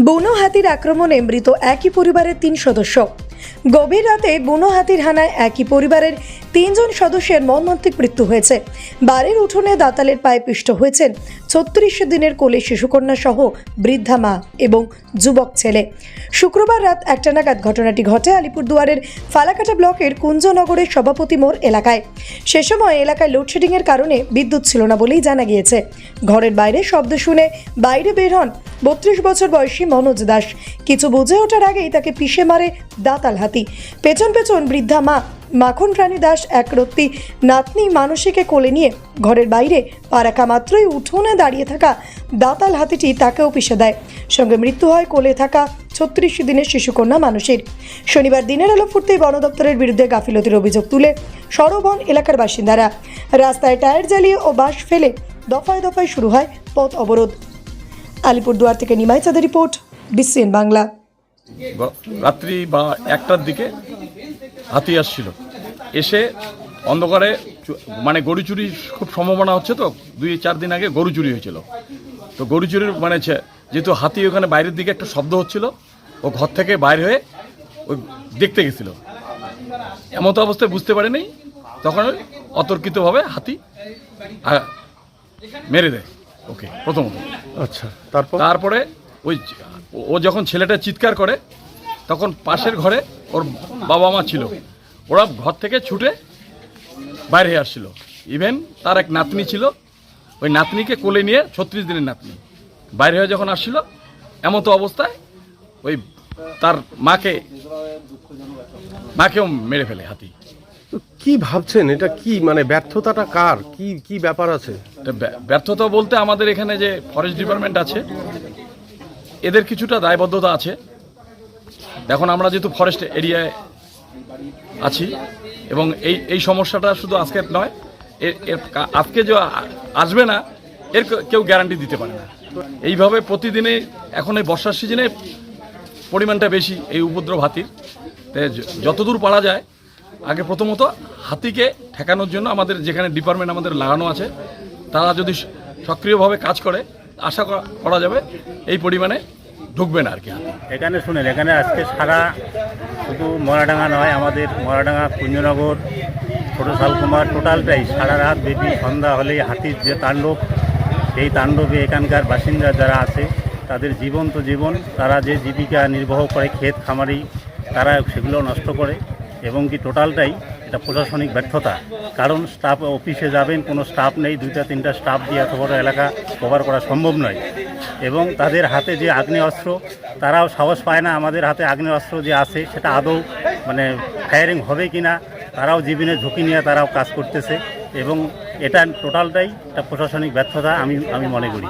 বুনো হাতির আক্রমণে মৃত একই পরিবারের তিন সদস্য। গভীর রাতে বুনো হাতির হানায় একই পরিবারের তিনজন সদস্যের মর্মান্তিক মৃত্যু হয়েছে। বাড়ির উঠোনে দাতালের পায়ে পিষ্ট হয়েছেন ছত্রিশ দিনের কোলে শিশুকন্যা সহ বৃদ্ধা মা এবং যুবক ছেলে। শুক্রবার রাত একটা নাগাদ ঘটনাটি ঘটে আলিপুরদুয়ারের ফালাকাটা ব্লকের কুঞ্জনগরের সভাপতি মোড় এলাকায়। সে সময় এলাকায় লোডশেডিংয়ের কারণে বিদ্যুৎ ছিল না বলেই জানা গিয়েছে। ঘরের বাইরে শব্দ শুনে বাইরে বের হন বত্রিশ বছর বয়সী মনোজ দাস। কিছু বুঝে ওঠার আগেই তাকে পিষে মারে দাতাল হাতি। পেছন পেছন বৃদ্ধা মা, মাখন প্রাণী দাস একরত্তি নাতনি মানসীকে কোলে নিয়ে ঘরের বাইরে পা রাখা মাত্রই উঠোনে দাঁড়িয়ে থাকা দাতাল হাতিটি তাকেও পিষে দেয়। সঙ্গে মৃত্যু হয় কোলে থাকা ছত্রিশ দিনের শিশুকন্যা মানুষের শনিবার দিনের আলো ফুটতেই বন দপ্তরের বিরুদ্ধে গাফিলতির অভিযোগ তুলে সরবন এলাকার বাসিন্দারা। রাস্তায় টায়ার জ্বালিয়ে ও বাঁশ ফেলে দফায় দফায় শুরু হয় পথ অবরোধ। আলিপুরদুয়ার থেকে নিমাই চাঁদের রিপোর্ট, বিসিএন বাংলা। রাত্রি বা একটার দিকে হাতি আসছিল। এসে অন্ধকারে মানে গরু চুরির খুব সম্ভাবনা হচ্ছে তো, দুই, চার দিন আগে গরু চুরি হয়েছিল। তো গরু চুরির মানে যেহেতু হাতি ওখানে বাইরের দিকে একটা শব্দ হচ্ছিল, ও ঘর থেকে বাইরে হয়ে ওই দেখতে গেছিল। এমতো অবস্থায় বুঝতে পারেনি, তখন অতর্কিতভাবে হাতি মেরে দেয়। ওকে প্রথমত। আচ্ছা তারপর? তারপরে ওই ও- যখন ছেলেটা চিৎকার করে তখন পাশের ঘরে ওর বাবা মা ছিল। ওরা ঘর থেকে ছুটে বাইরে হয়ে আসছিল। ইভেন তার এক নাতনি ছিল। ওই নাতনিকে কোলে নিয়ে ছত্রিশ দিনের নাতনি। বাইরে হয়ে যখন আসছিল এমতো অবস্থায় ওই তার মাকে মাকেও মেরে ফেলে হাতি। কি ভাবছেন? এটা কি মানে ব্যর্থতাটা কার? কি কি ব্যাপার আছে? ব্যর্থতা বলতে আমাদের এখানে যে ফরেস্ট ডিপার্টমেন্ট আছে, এদের কিছুটা দায়বদ্ধতা আছে। এখন আমরা যেহেতু ফরেস্ট এরিয়ায় আছি, এবং এই এই সমস্যাটা শুধু আজকে নয় এর আজকে যে আসবে না, এর কেউ গ্যারান্টি দিতে পারে না। এইভাবে প্রতিদিনে এখন এই বর্ষার সিজনে পরিমাণটা বেশি, এই উপদ্রব হাতির। যতদূর পারা যায় আগে প্রথমত হাতিকে ঠেকানোর জন্য আমাদের যেখানে ডিপার্টমেন্ট আমাদের লাগানো আছে, তারা যদি সক্রিয়ভাবে কাজ করে, আশা করা- যাবে, এই পরিমাণে ঢুকবে না আর কি এখানে শুনেন, এখানে আজকে সারা শুধু মরাডাঙ্গা নয়, আমাদের মরাডাঙ্গা কুঞ্জনগর, ছোটো শালকুমার, টোটালটাই সারা রাত ব্যাপী সন্ধ্যা হলেই হাতির যে তাণ্ডব, সেই তাণ্ডবে এখানকার বাসিন্দা যারা আছে, তাদের জীবন্ত জীবন, তারা যে জীবিকা নির্বাহ করে, ক্ষেত খামারি, তারা সেগুলো নষ্ট করে। এবং কি টোটালটাই এটা প্রশাসনিক ব্যর্থতা। কারণ স্টাফ অফিসে যাবেন, কোনো স্টাফ নেই, দুইটা, তিনটা স্টাফ দিয়ে এত বড় এলাকা কভার করা সম্ভব নয়। এবং তাদের হাতে যে আগ্নেয় অস্ত্র তারাও সাহস পায় না আমাদের হাতে আগ্নেয় অস্ত্র যে আছে, সেটা আদৌ মানে ফায়ারিং হবে কি না তারাও জীবনে ঝুঁকি নিয়ে তারাও কাজ করতেছে। এবং এটা টোটালটাই একটা প্রশাসনিক ব্যর্থতা, আমি আমি মনে করি।